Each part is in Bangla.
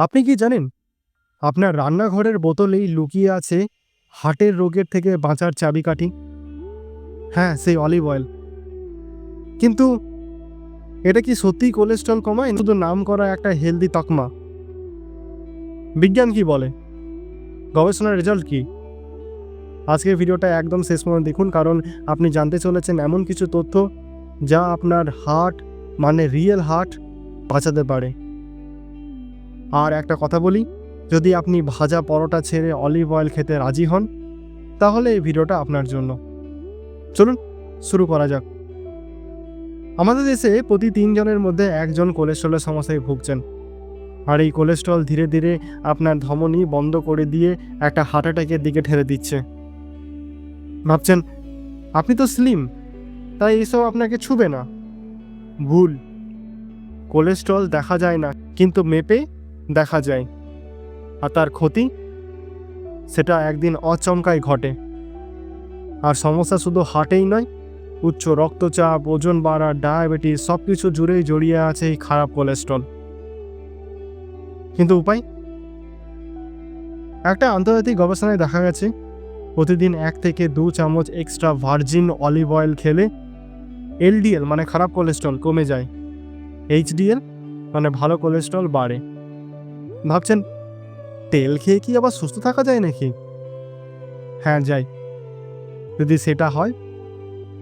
আপনি কি জানেন? আপনার রান্নাঘরের বোতলেই লুকিয়ে আছে হার্টের রোগের থেকে বাঁচার চাবিকাঠি। হ্যাঁ সেই অলিভ অয়েল। কিন্তু এটা কি সত্যিই কোলেস্ট্রল কমায়? শুধু নাম করা একটা হেলদি তকমা। বিজ্ঞান কি বলে? গবেষণার রেজাল্ট কি? আজকের ভিডিওটা একদম শেষ পর্যন্ত দেখুন, কারণ আপনি জানতে চলেছেন এমন কিছু তথ্য যা আপনার হার্ট মানে রিয়েল হার্ট, বাঁচাতে পারে। আর একটা কথা বলি, যদি আপনি ভাজা পরোটা ছেড়ে অলিভ অয়েল খেতে রাজি হন, তাহলে এই ভিডিওটা আপনার জন্য। চলুন, শুরু করা যাক। আমাদের দেশে প্রতি তিনজনের মধ্যে একজন কোলেস্ট্রলের সমস্যায় ভুগছেন। আর এই কোলেস্ট্রল ধীরে ধীরে আপনার ধমনী বন্ধ করে দিয়ে একটা হার্ট অ্যাটাকের দিকে ঠেলে দিচ্ছে। ভাবছেন, আপনি তো স্লিম, তাই এইসব আপনাকে ছুবে না? ভুল। কোলেস্ট্রল দেখা যায় না, কিন্তু মেপে দেখা যায়। আর তার ক্ষতি? সেটা একদিন অচমকায় ঘটে। আর সমস্যা শুধু হাটেই নয়, উচ্চ রক্তচাপ, ওজন বাড়া, ডায়াবেটিস সব কিছু জুড়েই জড়িয়ে আছে এই খারাপ কোলেস্ট্রল। কিন্তু উপায়? একটা আন্তর্জাতিক গবেষণায় দেখা গেছে, প্রতিদিন এক থেকে দু চামচ এক্সট্রা ভার্জিন অলিভ অয়েল খেলে এলডিএল মানে খারাপ কোলেস্ট্রল, কমে যায়। এইচডিএল মানে ভালো কোলেস্ট্রল, বাড়ে। ভাবছেন, তেল খেয়ে কি আবার সুস্থ থাকা যায় নাকি? হ্যাঁ যাই। যদি সেটা হয়,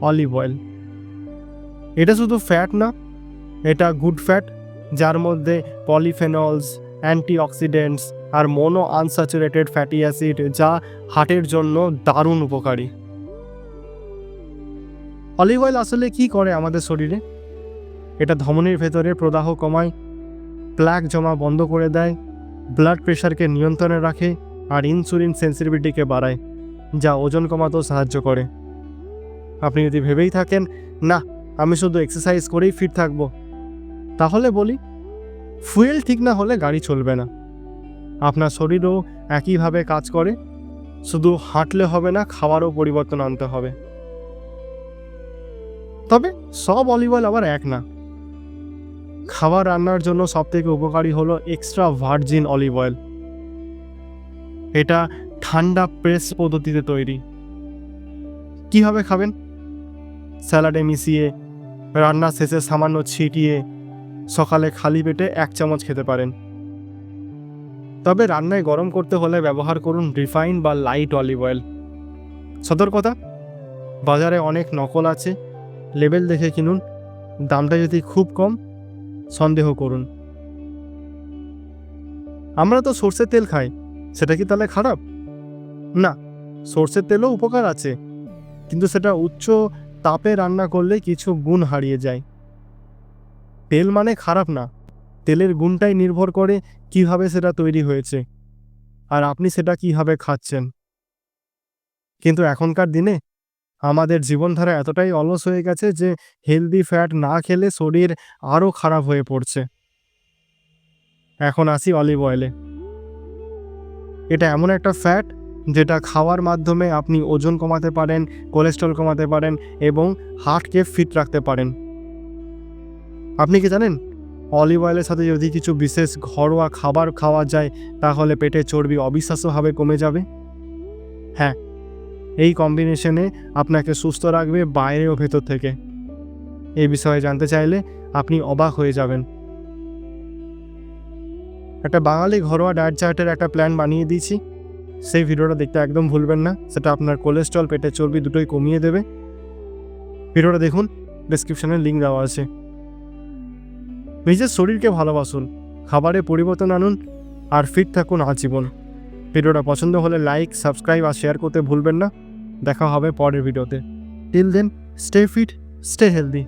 অলিভ অয়েল। এটা শুধু ফ্যাট না, এটা গুড ফ্যাট, যার মধ্যে পলিফেনলস, অ্যান্টিঅক্সিডেন্টস আর মোনো আনস্যাচুরেটেড ফ্যাটি অ্যাসিড যা হার্টের জন্য দারুণ উপকারী। অলিভ অয়েল আসলে কি করে আমাদের শরীরে? এটা ধমনির ভেতরে প্রদাহ কমায়, প্লাক জমা বন্ধ করে দেয় ব্লাড প্রেশারকে নিয়ন্ত্রণে রাখে আর ইনসুলিন সেন্সিটিভিটিকে বাড়ায়, যা ওজন কমাতেও সাহায্য করে। আপনি যদি ভেবেই থাকেন, না, আমি শুধু এক্সারসাইজ করেই ফিট থাকব, তাহলে বলি, ফুয়েল ঠিক না হলে গাড়ি চলবে না। আপনার শরীরও একইভাবে কাজ করে, শুধু হাঁটলে হবে না খাওয়ারও পরিবর্তন আনতে হবে। তবে সব অলিভ আবার এক না। খাবার রান্নার জন্য সবথেকে উপকারী হলো এক্সট্রা ভার্জিন অলিভ অয়েল এটা ঠান্ডা প্রেস পদ্ধতিতে তৈরি। কীভাবে খাবেন? স্যালাডে মিশিয়ে রান্না শেষে সামান্য ছিটিয়ে, সকালে খালি পেটে এক চামচ খেতে পারেন। তবে রান্নায় গরম করতে হলে ব্যবহার করুন রিফাইন বা লাইট অলিভ অয়েল সতর্কতা, বাজারে অনেক নকল আছে। লেবেল দেখে কিনুন। দামটা যদি খুব কম সন্দেহ করুন। আমরা তো সর্ষের তেল খাই, সেটা কি তাহলে খারাপ? না, সর্ষের তেলও উপকার আছে, কিন্তু সেটা উচ্চ তাপে রান্না করলে কিছু গুণ হারিয়ে যায়। তেল মানে খারাপ না, তেলের গুণটাই নির্ভর করে কীভাবে সেটা তৈরি হয়েছে, আর আপনি সেটা কীভাবে খাচ্ছেন। কিন্তু এখনকার দিনে আমাদের জীবনধারা এতটাই অলস হয়ে গেছে যে হেলদি ফ্যাট না খেলে শরীর আরও খারাপ হয়ে পড়ছে। এখন আসি অলিভ অয়েলে এটা এমন একটা ফ্যাট যেটা খাওয়ার মাধ্যমে আপনি ওজন কমাতে পারেন কোলেস্ট্রল কমাতে পারেন এবং হার্টকে ফিট রাখতে পারেন। আপনি কি জানেন? অলিভ অয়েলের সাথে যদি কিছু বিশেষ ঘরোয়া খাবার খাওয়া যায় তাহলে পেটের চর্বি অবিশ্বাস্যভাবে কমে যাবে। হ্যাঁ এই কম্বিনেশনে আপনাকে সুস্থ রাখবে বাইরে ও ভেতর থেকে। এই বিষয়ে জানতে চাইলে আপনি অবাক হয়ে যাবেন। একটা বাঙালি ঘরোয়া ডায়েট চার্টের একটা প্ল্যান বানিয়ে দিয়েছি। সেই ভিডিওটা দেখতে একদম ভুলবেন না, সেটা আপনার কোলেস্ট্রল পেটের চর্বি দুটোই কমিয়ে দেবে। ভিডিওটা দেখুন ডেসক্রিপশনে লিঙ্ক দেওয়া আছে। নিজের শরীরকে ভালোবাসুন, খাবারে পরিবর্তন আনুন, আর ফিট থাকুন আজীবন। ভিডিওটা পছন্দ হলে লাইক সাবস্ক্রাইব আর শেয়ার করতে ভুলবেন না। দেখা হবে পরের ভিডিওতে। Till then stay fit stay healthy